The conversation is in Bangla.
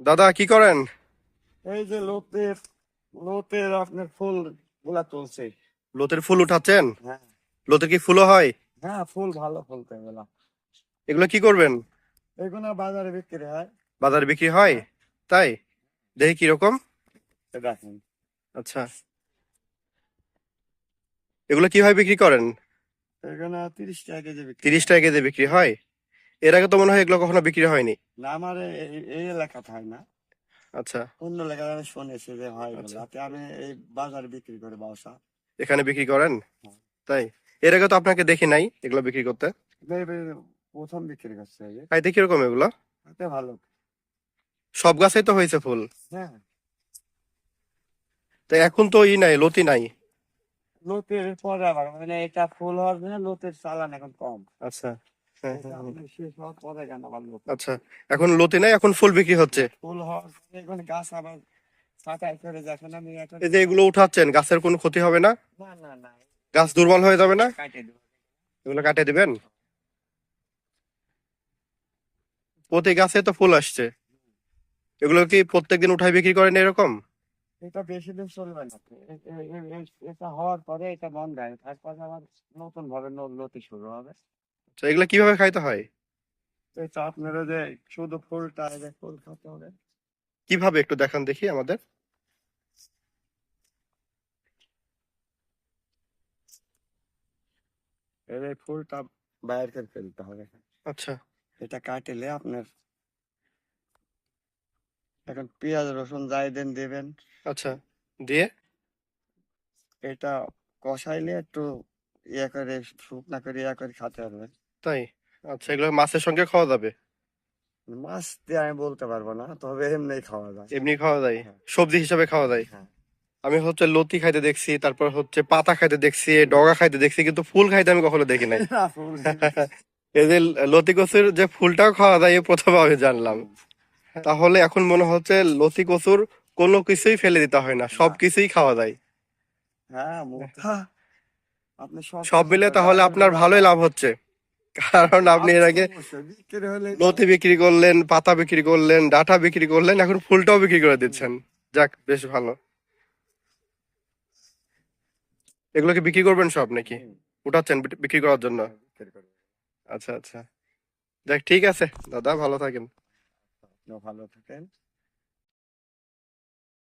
দাদা কি করেন? এই যে লোতের লোতের আপনার ফুলগুলা তুলছে। লোতের ফুল উঠাচ্ছেন? হ্যাঁ। লোতের কি ফুলও হয়? হ্যাঁ ফুল ভালো ফুলতে এগুলা। এগুলো কি করবেন? এগুলো বাজারে বিক্রি হয়। বাজারে বিক্রি হয়? তাই? দেখি কীরকম এই দেখেন। আচ্ছা। এগুলো কীভাবে বিক্রি করেন? এখানে তিরিশ টাকা কেজি বিক্রি তিরিশ টাকা কেজি বিক্রি হয়? এর আগে তো মনে হয় এগুলো কখনো বিক্রি হয়নি। না আমার এই- এই হয় না। আচ্ছা। অন্য এলাকায় আমি শুনেছি যে হয়। আচ্ছা। রাতে আমি এই বাজারে বিক্রি করে বাসা। এখানে বিক্রি করেন? হ্যাঁ। তাই? এর আগে তো আপনাকে দেখি নাই এগুলো বিক্রি করতে। প্রথম বিক্রি করছে এই যে। খাইতে কীরকম এগুলো? এতে ভালো। সব গাছেই তো হয়েছে ফুল। হ্যাঁ। তো এখন তো ই নাই লতি নাই। লোতের পরে আবার মানে এটা ফুল হওয়ার জন্য লোতের চালান এখন কম। আচ্ছা। হ্যাঁ, হ্যাঁ, হ্যাঁ। আচ্ছা এখন লতি নাই এখন ফুল বিক্রি হচ্ছে। ফুল এখন গাছ আবার করে যখন আমি এই যে এগুলো উঠাচ্ছেন গাছের কোনো ক্ষতি হবে না? না না না গাছ দুর্বল হয়ে যাবে না? এগুলো কাটে দিবেন? প্রতি গাছে তো ফুল আসছে। এগুলো কি প্রত্যেকদিন উঠাই বিক্রি করেন এরকম? এটা বেশি দিন চলবে না। এটা হওয়ার পরে এটা বন্ধ হয়। তারপরে আবার নতুন ভাবে লতি শুরু হবে। তো এগুলো কীভাবে খাইতে হয়? এটা আপনারা যে শুধু ফুলটা ফুল খাতে হবে। কীভাবে একটু দেখান দেখি আমাদের। এই ফুলটা বাইরে করে ফেলতে হবে। আচ্ছা। এটা কাটিলে আপনার এখন পেঁয়াজ রসুন যাই দেন দেবেন। আচ্ছা দিয়ে? এটা কষাইলে একটু ইয়ে করে শুকনা করে ইয়ে করে খেতে হবে। তাই? আচ্ছা এগুলো মাছের সঙ্গে খাওয়া যাবে? মাছ দিয়ে আমি বলতে পারব না তবে এমনি খাওয়া যায়। এমনি খাওয়া যায়? হ্যাঁ। সবজি হিসাবে খাওয়া যায়? হ্যাঁ। আমি হচ্ছে লতি খাইতে দেখছি তারপর হচ্ছে পাতা খাইতে দেখছি ডগা খাইতে দেখছি কিন্তু ফুল খাইতে আমি কখনো দেখি নাই। এই যে লতি কচুর যে ফুলটাও খাওয়া যায় এই প্রথমে আমি জানলাম। তাহলে এখন মনে হচ্ছে লতি কচুর কোনো কিছুই ফেলে দিতে হয় না সব কিছুই খাওয়া যায়। হ্যাঁ আপনি সব মিলে তাহলে আপনার ভালোই লাভ হচ্ছে। কারণ আপনি এর আগে অবশ্যই, বিক্রি করলেন পাতা বিক্রি করলেন ডাটা বিক্রি করলেন এখন ফুলটাও বিক্রি করে দিচ্ছেন। যাক বেশ ভালো। এগুলো কি বিক্রি করবেন সব নাকি? উঠাচ্ছেন বিক্রি করার জন্য? আচ্ছা আচ্ছা। যাক ঠিক আছে। দাদা ভালো থাকেন। ভালো থাকেন।